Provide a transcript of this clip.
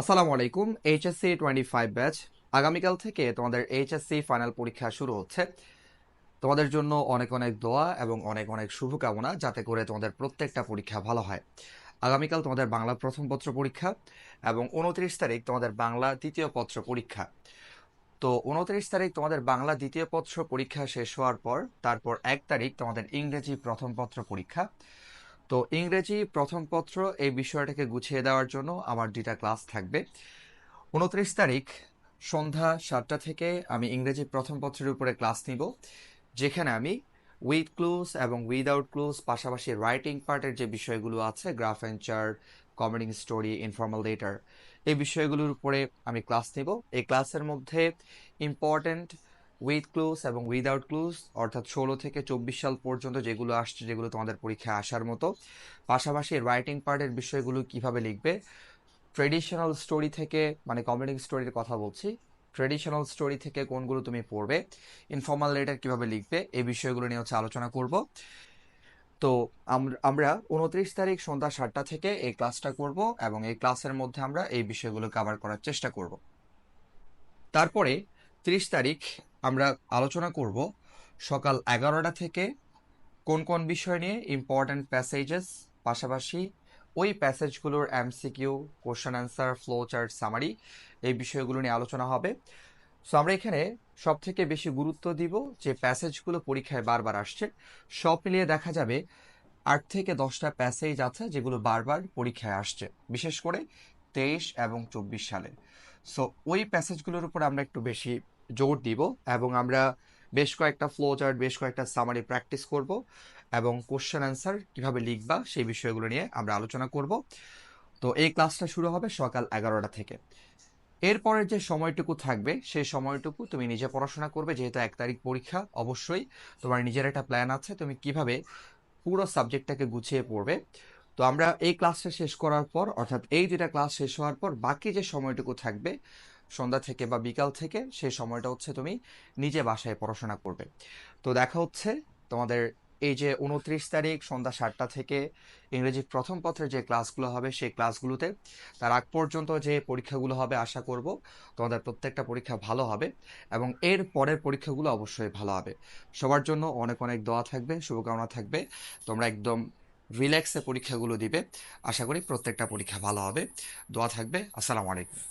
আসসালামু আলাইকুম HSC twenty five batch আগামীকাল থেকে তোমাদের এইচএসসি ফাইনাল পরীক্ষা শুরু হচ্ছে। তোমাদের জন্য অনেক অনেক দোয়া এবং অনেক অনেক শুভকামনা যাতে করে তোমাদের প্রত্যেকটা পরীক্ষা ভালো হয়। আগামীকাল তোমাদের বাংলা প্রথম পত্র পরীক্ষা এবং উনত্রিশ তারিখ তোমাদের বাংলা দ্বিতীয় পত্র পরীক্ষা। তো উনত্রিশ তারিখ তোমাদের বাংলা দ্বিতীয় পত্র পরীক্ষা শেষ হওয়ার পর, তারপর এক তারিখ তোমাদের ইংরেজি প্রথম পত্র পরীক্ষা। তো ইংরেজি প্রথম পত্র এই বিষয়টাকে গুছিয়ে দেওয়ার জন্য আমার দুইটা ক্লাস থাকবে। উনত্রিশ তারিখ সন্ধ্যা সাতটা থেকে আমি ইংরেজি প্রথম পত্রের উপরে ক্লাস নিব, যেখানে আমি উইথ ক্লুজ এবং উইদাউট ক্লুজ পাশাপাশি রাইটিং পার্টের যে বিষয়গুলো আছে graph and কমেডিং story informal letter এই বিষয়গুলোর উপরে আমি ক্লাস নেব। এই ক্লাসের মধ্যে ইম্পর্ট্যান্ট উইথ ক্লুজ এবং উইদাউট ক্লুজ অর্থাৎ ষোলো থেকে চব্বিশ সাল পর্যন্ত যেগুলো আসছে, যেগুলো তোমাদের পরীক্ষায় আসার মতো। পাশাপাশি রাইটিং পার্টের বিষয়গুলো কীভাবে লিখবে? ট্রেডিশনাল স্টোরি থেকে মানে কমেডিং স্টোরির কথা বলছি ট্রেডিশনাল স্টোরি থেকে কোনগুলো তুমি পড়বে ইনফর্মাল লেটার কীভাবে লিখবে, এই বিষয়গুলো নিয়ে হচ্ছে আলোচনা করব। তো আম- আমরা উনত্রিশ তারিখ সন্ধ্যা সাতটা থেকে এই ক্লাসটা করব এবং এই ক্লাসের মধ্যে আমরা এই বিষয়গুলো কভার করার চেষ্টা করব। তারপরে ত্রিশ তারিখ আমরা আলোচনা করব সকাল এগারোটা থেকে কোন কোন বিষয় নিয়ে ইম্পর্ট্যান্ট প্যাসেজেস পাশাপাশি ওই প্যাসেজগুলোর MCQ question answer flow chart summary এই বিষয়গুলো নিয়ে আলোচনা হবে। সো আমরা এখানে সব থেকে বেশি গুরুত্ব দিব যে প্যাসেজগুলো পরীক্ষায় বারবার আসছে। সব মিলিয়ে দেখা যাবে আট থেকে দশটা প্যাসেজ আছে যেগুলো বারবার পরীক্ষায় আসছে, বিশেষ করে তেইশ এবং চব্বিশ সালে। সো ওই প্যাসেজগুলোর উপর আমরা একটু বেশি জোর দিব এবং আমরা বেশ কয়েকটা ফ্লো চার্ট বেশ কয়েকটা সামারি প্র্যাকটিস করব এবং কোশ্চেন অ্যান্সার কীভাবে লিখবা সেই বিষয়গুলো নিয়ে আমরা আলোচনা করব। তো এই ক্লাসটা শুরু হবে সকাল এগারোটা থেকে। এরপরের যে সময়টুকু থাকবে, সেই সময়টুকু তুমি নিজে পড়াশোনা করবে, যেহেতু এক তারিখ পরীক্ষা, অবশ্যই তোমার নিজের একটা প্ল্যান আছে, তুমি কীভাবে পুরো সাবজেক্টটাকে গুছিয়ে পড়বে। তো আমরা এই ক্লাসটা শেষ করার পর, অর্থাৎ এই দুটা ক্লাস শেষ হওয়ার পর, বাকি যে সময়টুকু থাকবে সন্ধ্যা থেকে বা বিকাল থেকে সেই সময়টা হচ্ছে তুমি নিজে বাসায় পড়াশোনা করবে। তো দেখা হচ্ছে তোমাদের এই যে উনত্রিশ তারিখ সন্ধ্যা সাতটা থেকে ইংরেজি প্রথম পত্রের যে ক্লাসগুলো হবে সেই ক্লাসগুলোতে তার আগ পর্যন্ত যে পরীক্ষাগুলো হবে আশা করব তোমাদের প্রত্যেকটা পরীক্ষা ভালো হবে এবং এর পরের পরীক্ষাগুলো অবশ্যই ভালো হবে। সবার জন্য অনেক অনেক দোয়া থাকবে, শুভকামনা থাকবে। তোমরা একদম রিল্যাক্সে পরীক্ষাগুলো দিবে। আশা করি প্রত্যেকটা পরীক্ষা ভালো হবে। দোয়া থাকবে। আসসালামু আলাইকুম।